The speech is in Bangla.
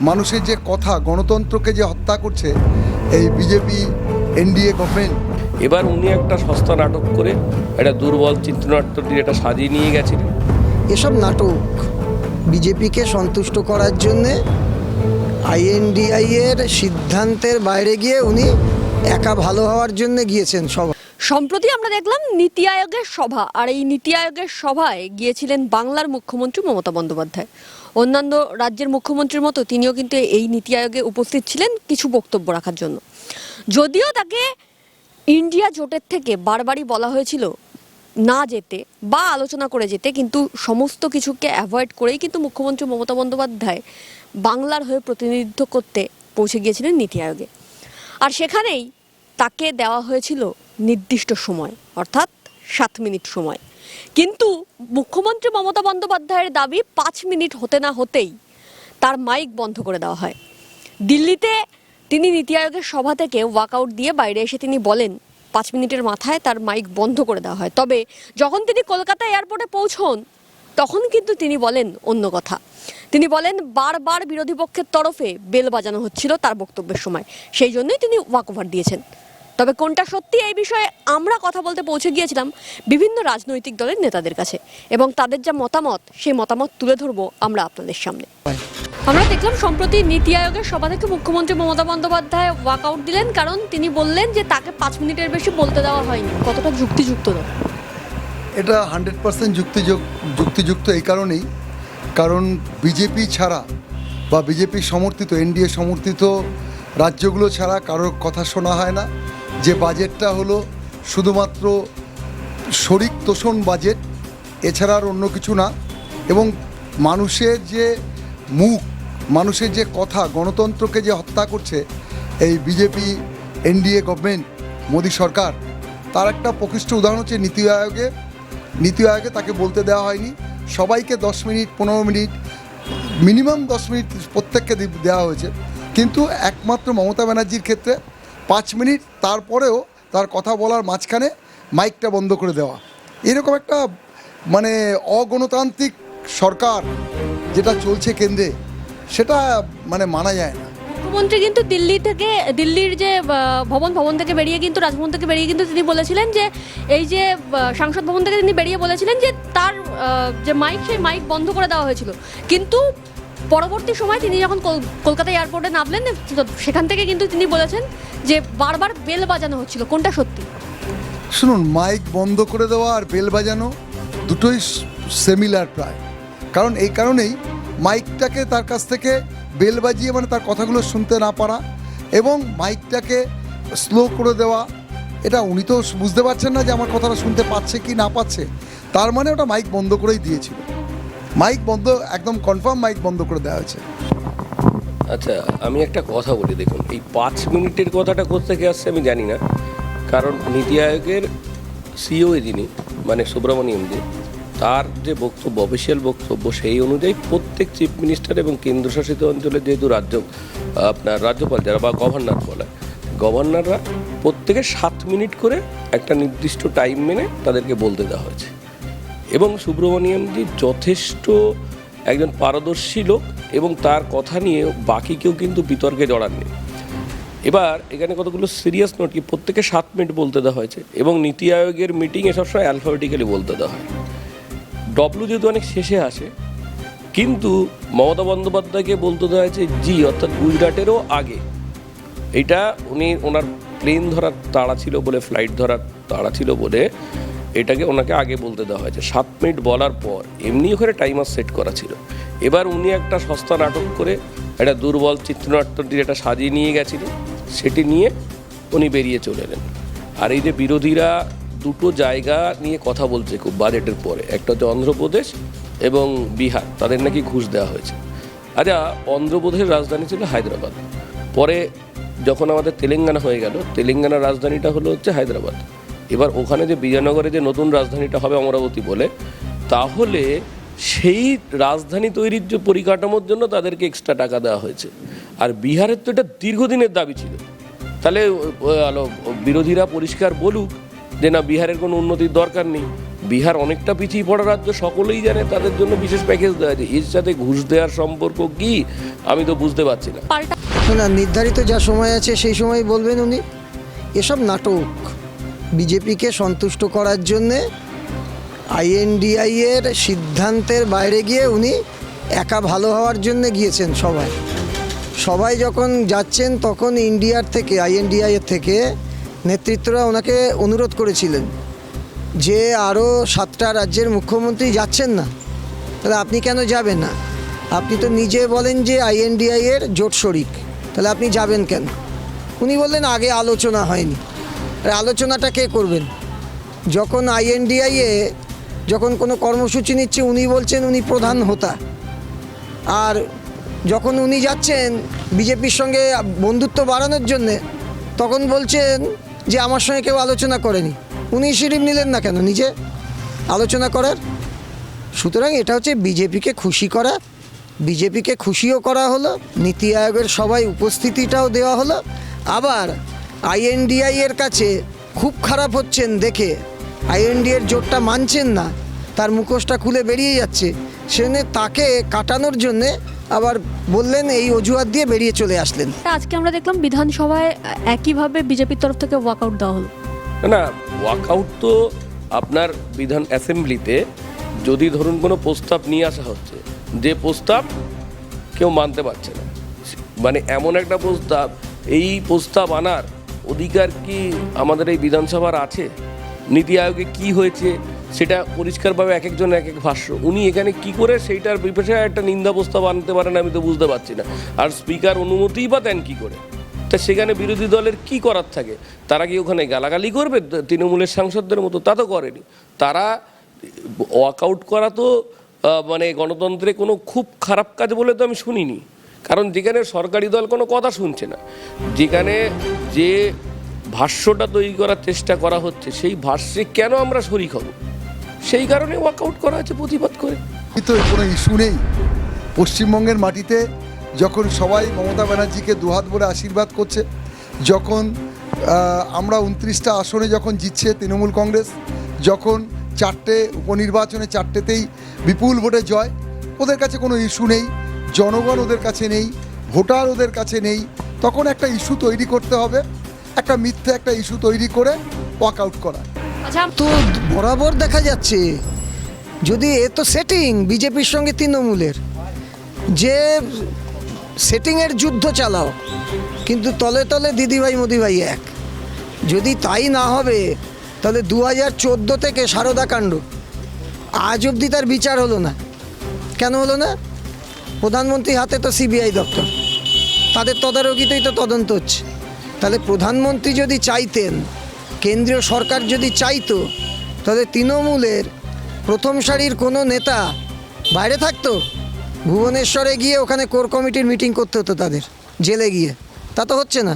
মানুষের যে কথা গণতন্ত্রকে যে হত্যা করছে এই বিজেপি এনডিএ গভর্নমেন্ট। এবার উনি একটা সস্তা নাটক করে একটা দুর্বল চিত্রনাট্য দিয়ে এটা সাজিয়ে নিয়ে গেছিলেন এসব নাটক বিজেপিকে সন্তুষ্ট করার জন্যে আইএনডিআই এর সিদ্ধান্তের বাইরে গিয়ে উনি একা ভালো হওয়ার জন্য গিয়েছেন সব সম্প্রতি আমরা দেখলাম নীতি আয়োগের সভা আর এই নীতি আয়োগের সভায় গিয়েছিলেন বাংলার মুখ্যমন্ত্রী মমতা বন্দ্যোপাধ্যায়। অন্যান্য রাজ্যের মুখ্যমন্ত্রীর মতো তিনিও কিন্তু এই নীতি আয়োগে উপস্থিত ছিলেন কিছু বক্তব্য রাখার জন্য। যদিও তাকে ইন্ডিয়া জোটের থেকে বারবারই বলা হয়েছিল না যেতে বা আলোচনা করে যেতে, কিন্তু সমস্ত কিছুকে অ্যাভয়েড করেই কিন্তু মুখ্যমন্ত্রী মমতা বন্দ্যোপাধ্যায় বাংলার হয়ে প্রতিনিধিত্ব করতে পৌঁছে গিয়েছিলেন নীতি আয়োগে। আর সেখানেই তাকে দেওয়া হয়েছিল নির্দিষ্ট সময়, অর্থাৎ সাত মিনিট সময়। কিন্তু মুখ্যমন্ত্রী মমতা বন্দ্যোপাধ্যায়ের দাবি পাঁচ মিনিট হতে না হতেই তার মাইক বন্ধ করে দেওয়া হয়। দিল্লিতে তিনি নীতি আয়োগের সভা থেকে ওয়াকআউট দিয়ে বাইরে এসে তিনি বলেন, পাঁচ মিনিটের মাথায় তার মাইক বন্ধ করে দেওয়া হয়। তবে যখন তিনি কলকাতা এয়ারপোর্টে পৌঁছন, তখন কিন্তু তিনি বলেন অন্য কথা। তিনি বলেন, বারবার বিরোধী পক্ষের তরফে বেল বাজানো হচ্ছিল তার বক্তব্যের সময়। সেই জন্যই তিনি ওয়াক ওভার দিয়েছেন। তবে কোনটা সত্যি এই বিষয়ে আমরা কথা বলতে পৌঁছে গিয়েছিলাম বিভিন্ন রাজনৈতিক দলের নেতাদের কাছে। এবং তাদের যা মতামত, সেই মতামত তুলে ধরবো আমরা আপনাদের সামনে। আমরা দেখলাম, সম্প্রতি নীতি আয়োগের সভা থেকে মুখ্যমন্ত্রী মমতা বন্দ্যোপাধ্যায় ওয়াকআউট দিলেন, কারণ তিনি বললেন যে তাকে পাঁচ মিনিটের বেশি বলতে দেওয়া হয়নি। কতটা যুক্তিযুক্ত এটা হান্ড্রেড পার্সেন্ট যুক্তিযুক্ত এই কারণেই। কারণ বিজেপি ছাড়া বা বিজেপি সমর্থিত, এনডিএ সমর্থিত রাজ্যগুলো ছাড়া কারোর কথা শোনা হয় না। যে বাজেটটা হলো শুধুমাত্র শরিক তোষণ বাজেট, এছাড়া আর অন্য কিছু না, এবং মানুষের যে মুখ, মানুষের যে কথা, গণতন্ত্রকে যে হত্যা করছে এই বিজেপি, এনডিএ গভর্নমেন্ট, মোদী সরকার, তার একটা প্রকৃষ্ট উদাহরণ হচ্ছে নীতি আয়োগে। নীতি আয়োগে তাকে বলতে দেওয়া হয়নি। সবাইকে দশ মিনিট, পনেরো মিনিট, মিনিমাম দশ মিনিট প্রত্যেককে দেওয়া হয়েছে। কিন্তু একমাত্র মমতা ব্যানার্জির ক্ষেত্রে পাঁচ মিনিট তারপরেও তার কথা বলার মাঝখানে মাইকটা বন্ধ করে দেওয়া। এরকম একটা মানে অগণতান্ত্রিক সরকার যেটা চলছে কেন্দ্রে, সেটা মানে মানা যায় না। মুখ্যমন্ত্রী কিন্তু দিল্লি থেকে, দিল্লির যে ভবন ভবন থেকে বেরিয়ে কিন্তু, রাজভবন থেকে বেরিয়ে কিন্তু তিনি বলেছিলেন যে, এই যে সাংসদ ভবন থেকে তিনি বেরিয়ে বলেছিলেন যে, তার যে মাইক, সেই মাইক বন্ধ করে দেওয়া হয়েছিল। কিন্তু পরবর্তী সময় তিনি যখন কলকাতা এয়ারপোর্টে নামলেন সেখান থেকে কিন্তু তিনি বলেছেন যে বারবার বেল বাজানো হচ্ছিল। কোনটা সত্যি? শুনুন, মাইক বন্ধ করে দেওয়া আর বেল বাজানো দুটোই সেমিলার প্রায়। কারণ এই কারণেই মাইকটাকে তার কাছ থেকে বেল বাজিয়ে মানে তার কথাগুলো শুনতে না পারা এবং মাইকটাকে স্লো করে দেওয়া, এটা উনি তো বুঝতে পারছেন না যে আমার কথাটা শুনতে পাচ্ছে কি না পাচ্ছে। তার মানে ওটা মাইক বন্ধ করেই দিয়েছিল। মাইক বন্ধ, একদম কনফার্ম মাইক বন্ধ করে দেওয়া হয়েছে। আচ্ছা আমি একটা কথা বলি, দেখুন, এই পাঁচ মিনিটের কথাটা কোথেকে আসছে আমি জানি না। কারণ নীতি আয়োগের সিও যিনি মানে সুব্রমণিয়াম জি তার যে বক্তব্য অফিসিয়াল বক্তব্য, সেই অনুযায়ী প্রত্যেক চিফ মিনিস্টার এবং কেন্দ্রশাসিত অঞ্চলে যেহেতু রাজ্য, আপনার রাজ্যপাল যারা, বা গভর্নর বলে গভর্নররা প্রত্যেকে সাত মিনিট করে একটা নির্দিষ্ট টাইম মেনে তাদেরকে বলতে দেওয়া হয়েছে। এবং সুব্রমণিয়ামজি যথেষ্ট একজন পারদর্শী লোক এবং তার কথা নিয়ে বাকি কেউ কিন্তু বিতর্কে জড়াননি। এবার এখানে কতগুলো সিরিয়াস নোট কি প্রত্যেকে সাত মিনিট বলতে দেওয়া হয়েছে এবং নীতি আয়োগের মিটিং মিটিংয়ে সবসময় অ্যালফাবেটিক্যালি বলতে দেওয়া হয়। ডব্লু যেহেতু অনেক শেষে আসে, কিন্তু মমতা বন্দ্যোপাধ্যায়কে বলতে দেওয়া হয়েছে, জি, অর্থাৎ গুজরাটেরও আগে। এটা উনি, ওনার প্লেন ধরার তাড়া ছিল বলে ফ্লাইট ধরার তাড়া ছিল বলে এটাকে ওনাকে আগে বলতে দেওয়া হয়েছে সাত মিনিট বলার পর এমনি ওখানে টাইমার সেট করা ছিল। এবার উনি একটা সস্তা নাটক করে একটা দুর্বল চিত্রনাট্য দিয়ে এটা সাজিয়ে নিয়ে গেছিলেন সেটি নিয়ে উনি বেরিয়ে চলে এলেন। আর এই যে বিরোধীরা দুটো জায়গা নিয়ে কথা বলছে খুব বাজেটের পরে, একটা হচ্ছে অন্ধ্রপ্রদেশ এবং বিহার, তাদের নাকি ঘুষ দেওয়া হয়েছে। আচ্ছা অন্ধ্রপ্রদেশের রাজধানী ছিল হায়দ্রাবাদ। পরে যখন আমাদের তেলেঙ্গানা হয়ে গেল, তেলেঙ্গানার রাজধানীটা হলো হচ্ছে হায়দ্রাবাদ। এবার ওখানে যে বিজয়নগরে যে নতুন রাজধানীটা হবে অমরাবতী বলে তাহলে সেই রাজধানী তৈরির যে পরিকাঠামোর জন্য তাদেরকে এক্সট্রা টাকা দেওয়া হয়েছে। আর বিহারের তো এটা দীর্ঘদিনের দাবি ছিল। তাহলে বিরোধীরা পরিষ্কার বলুক যে না বিহারের কোনো উন্নতির দরকার নেই। বিহার অনেকটা পিছিয়ে পড়া রাজ্য সকলেই জানে তাদের জন্য বিশেষ প্যাকেজ দেওয়া আছে এর সাথে ঘুষ দেওয়ার সম্পর্ক কি আমি তো বুঝতে পারছি না। না নির্ধারিত যা সময় আছে সেই সময় বলবেন উনি। এসব নাটক। বিজেপিকে সন্তুষ্ট করার জন্যে আইএনডিআই এর সিদ্ধান্তের বাইরে গিয়ে উনি একা ভালো হওয়ার জন্য গিয়েছেন সবাই। সবাই যখন যাচ্ছেন তখন ইন্ডিয়ার থেকে আইএনডিআই এর থেকে নেতৃত্বরা ওনাকে অনুরোধ করেছিলেন যে আরও সাতটা রাজ্যের মুখ্যমন্ত্রী যাচ্ছেন না, তাহলে আপনি কেন যাবেন না? আপনি তো নিজে বলেন যে আইএনডিআই এর জোট শরিক, তাহলে আপনি যাবেন কেন? উনি বললেন, আগে আলোচনা হয়নি। আর আলোচনাটা কে করবেন? যখন আইএনডিআই এ যখন কোনো কর্মসূচি নিচ্ছে, উনি বলছেন উনি প্রধান হোতা। আর যখন উনি যাচ্ছেন বিজেপির সঙ্গে বন্ধুত্ব বাড়ানোর জন্যে, তখন বলছেন যে আমার সঙ্গে কেউ আলোচনা করেনি। উনি সিরিপ নিলেন না কেন নিজে? আলোচনা করার? সুতরাং এটা হচ্ছে বিজেপিকে খুশি করা। বিজেপিকে খুশিও করা হলো, নীতি আয়োগের সবাই উপস্থিতিটাও দেওয়া হলো। আবার আইএনডিআই এর কাছে খুব খারাপ হচ্ছেন দেখে। আইএনডি এর জোটটা মানছেন না। তার মুখোশটা খুলে বেরিয়ে যাচ্ছে। সেজন্য তাকে কাটানোর জন্যে আবার বললেন এই অজুহাত দিয়ে বেরিয়ে চলে আসলেন। আজকে আমরা দেখলাম বিধানসভায় একইভাবে বিজেপির তরফ থেকে ওয়াকআউট দেওয়া হলো। না ওয়াকআউট তো আপনার বিধান অ্যাসেম্বলিতে। যদি ধরুন কোনো প্রস্তাব নিয়ে আসা হচ্ছে যে প্রস্তাব কেউ মানতে পারছে না। মানে এমন একটা প্রস্তাব এই প্রস্তাব আনার অধিকার কি আমাদের এই বিধানসভার আছে? নীতি আয়োগে কি হয়েছে? সেটা পরিষ্কারভাবে এক একজন এক এক ভাষ্য। উনি এখানে কি করে সেইটার বিপক্ষে একটা নিন্দা প্রস্তাব আনতে পারেন আমি তো বুঝতে পারছি না। আর স্পিকার অনুমতিই বা দেন কী করে? তা সেখানে বিরোধী দলের কি করার থাকে? তারা কি ওখানে গালাগালি করবে? তৃণমূলের সাংসদদের মতো তা তো করেনি। তারা ওয়াকআউট করা তো মানে গণতন্ত্রে কোনো খুব খারাপ কাজ বলে তো আমি শুনিনি। কারণ যেখানে সরকারি দল কোনো কথা শুনছে না, যেখানে যে ভাষ্যটা তৈরি করার চেষ্টা করা হচ্ছে, সেই ভাষ্যে কেন আমরা শরিক হব? সেই কারণে ওয়াকআউট করা হচ্ছে প্রতিবাদ করে। তো কোনো ইস্যু নেই। পশ্চিমবঙ্গের মাটিতে যখন সবাই মমতা ব্যানার্জিকে দুহাত ভরে আশীর্বাদ করছে, যখন আমরা উনত্রিশটা আসনে যখন জিতছে তৃণমূল কংগ্রেস, যখন চারটে উপনির্বাচনে চারটেতেই বিপুল ভোটে জয়, ওদের কাছে কোনো ইস্যু নেই। জনগণ ওদের কাছে নেই ভোটার ওদের কাছে নেই তখন একটা ইস্যু তৈরি করতে হবে একটা মিথ্যে একটা ইস্যু তৈরি করে ওয়াক আউট করা। আচ্ছা তো বরাবর দেখা যাচ্ছে যদি এ তো সেটিং বিজেপির সঙ্গে তৃণমূলের যে সেটিংয়ের যুদ্ধ চালাও কিন্তু তলে তলে দিদিভাই মোদিভাই এক। যদি তাই না হবে তাহলে দু হাজার চোদ্দ থেকে সারদা কাণ্ড আজ অবধি তার বিচার হলো না। কেন হলো না? প্রধানমন্ত্রীর হাতে তো সিবিআই দপ্তর। তাদের তদারকিতেই তো তদন্ত হচ্ছে। তাহলে প্রধানমন্ত্রী যদি চাইতেন, কেন্দ্রীয় সরকার যদি চাইতো, তাহলে তৃণমূলের প্রথম সারির কোনো নেতা বাইরে থাকতো? ভুবনেশ্বরে গিয়ে ওখানে কোর কমিটির মিটিং করতে হতো তাদের, জেলে গিয়ে। তা তো হচ্ছে না।